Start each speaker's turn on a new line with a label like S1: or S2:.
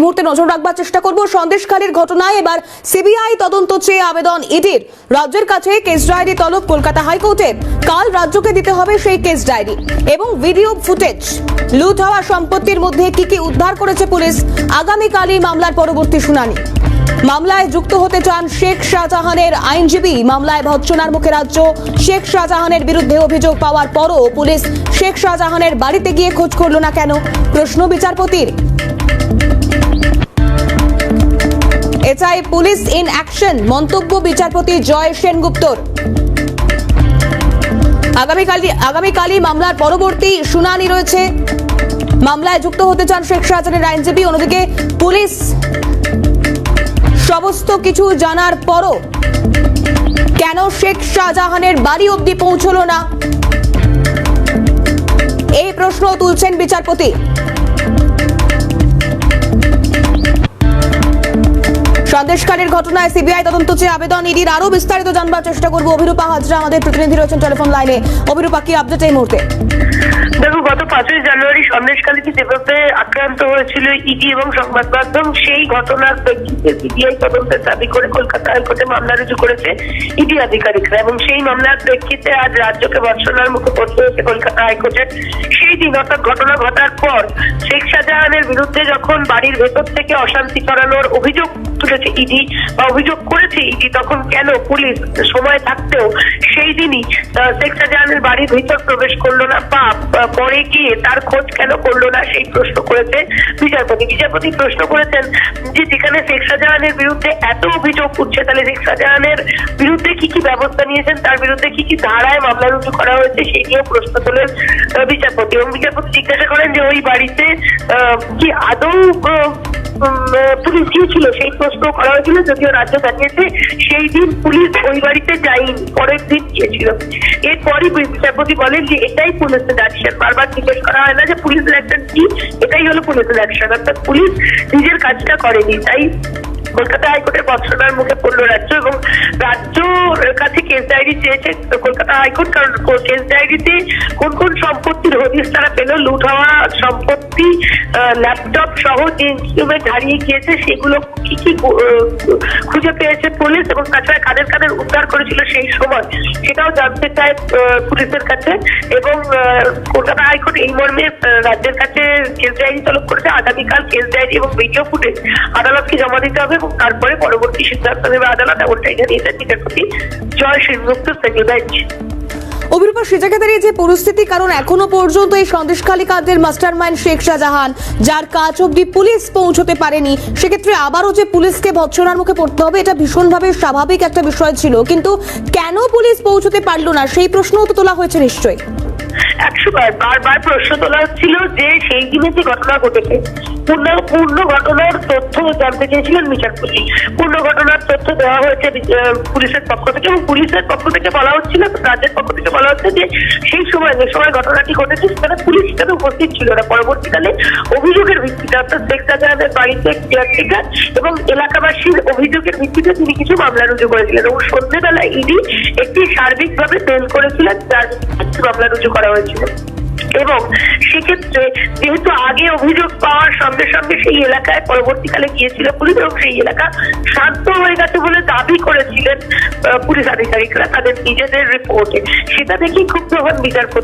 S1: মুহূর্তে নজর রাখবার চেষ্টা করব। সন্দেশখালীর ঘটনায় এবার সিবিআই তদন্ত চেয়ে আবেদন ইডির। রাজ্যের কাছে কেস ডায়েরি তলব কলকাতা হাইকোর্টের কাল রাজ্যকে দিতে হবে সেই কেস ডায়েরি এবং ভিডিও ফুটেজ লুট হওয়া সম্পত্তির মধ্যে কি কি উদ্ধার করেছে পুলিশ? আগামীকালই মামলার পরবর্তী শুনানি। মামলায় যুক্ত হতে চান শেখ শাহজাহানের আইনজীবী। মামলায় ভৎসনার মুখে রাজ্য। শেখ শাহজাহানের বিরুদ্ধে অভিযোগ পাওয়ার পরও পুলিশ শেখ শাহজাহানের বাড়িতে গিয়ে খোঁজ করল না কেন? প্রশ্ন বিচারপতির। এটাই পুলিশ ইন অ্যাকশন। মন্তব্য বিচারপতি জয় সেনগুপ্তর। আগামীকালই আগামীকালই মামলার পরবর্তী শুনানি রয়েছে। মামলায় যুক্ত হতে চান শেখ শাহজাহানের আইনজীবী। অন্যদিকে পুলিশ সমস্ত কিছু জানার পরও কেন শেখ শাহজাহানের বাড়ি অবধি পৌঁছলো না? এই প্রশ্ন তুলছেন বিচারপতি। সন্দেশকারীর ঘটনায় সিবিআই তদন্ত চেয়ে আবেদন, ইডির আরও বিস্তারিত জানবার চেষ্টা করব। অভিরূপা হাজরা, আমাদের প্রতিনিধি রয়েছেন টেলিফোন লাইনে। অভিরূপা, কি আপডেট এই মুহূর্তে?
S2: দেখো গত পাঁচই জানুয়ারি সন্দেশকালীতে যেভাবে আক্রান্ত হয়েছিল ইডি এবং সংবাদ মাধ্যম? সেই ঘটনার প্রেক্ষিতে সিবিআই তদন্তের দাবি করে কলকাতা হাইকোর্টে মামলা রুজু করেছে ইডি আধিকারিকরা এবং সেই মামলার প্রেক্ষিতে আজ রাজ্যকে বর্ষণার মুখে পড়তে হয়েছে কলকাতা হাইকোর্টের সেই দিন অর্থাৎ ঘটনা ঘটার পর শেখ শাহজাহানের বিরুদ্ধে যখন বাড়ির ভেতর থেকে অশান্তি ছড়ানোর অভিযোগ তুলেছে ইডি বা অভিযোগ করেছে ইডি, তখন কেন পুলিশ সময় থাকতেও সেই দিনই শেখ শাহজাহানের বাড়ির ভিতর প্রবেশ করল না বা পরে গিয়ে তার খোঁজ কেন করল না সেই প্রশ্ন করেছে বিচারপতি। বিচারপতি প্রশ্ন করেছেন যে যেখানে শেখ শাহজাহানের বিরুদ্ধে এত অভিযোগ উঠছে, তাহলে শেখ শাহজাহানের বিরুদ্ধে কি কি ব্যবস্থা নিয়েছেন, তার বিরুদ্ধে কি কি ধারায় মামলা রুজু করা হয়েছে, সেই নিয়েও প্রশ্ন তোলেন বিচারপতি। এবং বিচারপতি জিজ্ঞাসা করেন যে ওই বাড়িতে কি আদৌ পুলিশ গিয়েছিল? সেই প্রশ্ন করা হয়েছিল, যদিও রাজ্য জানিয়েছে, সেই দিন পুলিশ ওই বাড়িতে যায়নি, পরের দিন গিয়েছিল। এরপরই বিচারপতি বলেন যে এটাই পুলিশের অ্যাকশন বারবার জিজ্ঞেস করা হয় না যে পুলিশের অ্যাকশন কি, এটাই হলো পুলিশের অ্যাকশন অর্থাৎ পুলিশ নিজের কাজটা করেনি, তাই কলকাতা হাইকোর্টের বর্ষনার মুখে পড়ল রাজ্য এবং কারণ কেস ডায়েরিতে কোন কোন সম্পত্তির হদিস তারা পেল লুট হওয়া সম্পত্তি ল্যাপটপ সহ যে ইনস্ট্রুমেন্ট হারিয়ে গিয়েছে সেগুলো কি কি খুঁজে পেয়েছে পুলিশ এবং তাছাড়া কাদের কাদের উদ্ধার করেছিল সেই সময় সেটাও জানতে চায় পুলিশের কাছে এবং কলকাতা হাইকোর্ট এই মর্মে রাজ্যের কাছে কেস ডায়েরি তলব করেছে। আগামীকাল কেস ডায়েরি এবং ভিডিও ফুটেজ আদালতকে জমা দিতে হবে এবং তারপরে পরবর্তী সিদ্ধান্ত নেবে আদালত, এমনটাই জানিয়েছেন বিচারপতি জয় শ্রীমুক্ত সেকেন্ড বেঞ্চ
S1: অভিরূপা, সে জায়গায় দাঁড়িয়ে যে পরিস্থিতি, কারণ এখনও পর্যন্ত এই সন্দেশখালী মাস্টার মাইন্ড শেখ শাহজাহান, যার কাজ অব্দি পুলিশ পৌঁছতে পারেনি, সেক্ষেত্রে আবারও যে পুলিশকে ভৎসনার মুখে পড়তে হবে, এটা ভীষণভাবে স্বাভাবিক একটা বিষয় ছিল। কিন্তু কেন পুলিশ পৌঁছতে পারল না? সেই প্রশ্নও তো তোলা হয়েছে নিশ্চয়ই।
S2: একশো বার, বারবার প্রশ্ন তোলা হচ্ছিল যে সেই দিনে যে ঘটনা ঘটেছে পূর্ণ পূর্ণ ঘটনার তথ্য জানতে চেয়েছিলেন বিচারপতি পূর্ণ ঘটনার তথ্য দেওয়া হয়েছে পুলিশের পক্ষ থেকে এবং পুলিশের পক্ষ থেকে বলা হচ্ছিল রাজ্যের পক্ষ থেকে বলা হচ্ছে যে সেই সময়, যে সময় ঘটনাটি ঘটেছে, সেখানে পুলিশ সেখানে উপস্থিত ছিল না। পরবর্তীকালে অভিযোগের ভিত্তিতে, অর্থাৎ শেখ শাহজাহানের বাড়িতে কেয়ারটেকার এবং এলাকাবাসীর অভিযোগের ভিত্তিতে তিনি কিছু মামলা রুজু করেছিলেন এবং সন্ধ্যেবেলা ইডি একটি সার্বিকভাবে মেল করেছিলেন যার মামলা রুজু করা হয়েছিল। এবং সেক্ষেত্রে যেহেতু আগে অভিযোগ পাওয়ার সঙ্গে সঙ্গে সেই এলাকায় পরবর্তীকালে গিয়েছিল পুলিশ এবং সেই এলাকা শান্ত হয়ে গেছে বলে দাবি করেছিলেন পুলিশ আধিকারিকরা তাদের নিজেদের রিপোর্টে সেটা দেখেই ক্ষুব্ধ হন বিচারপতি।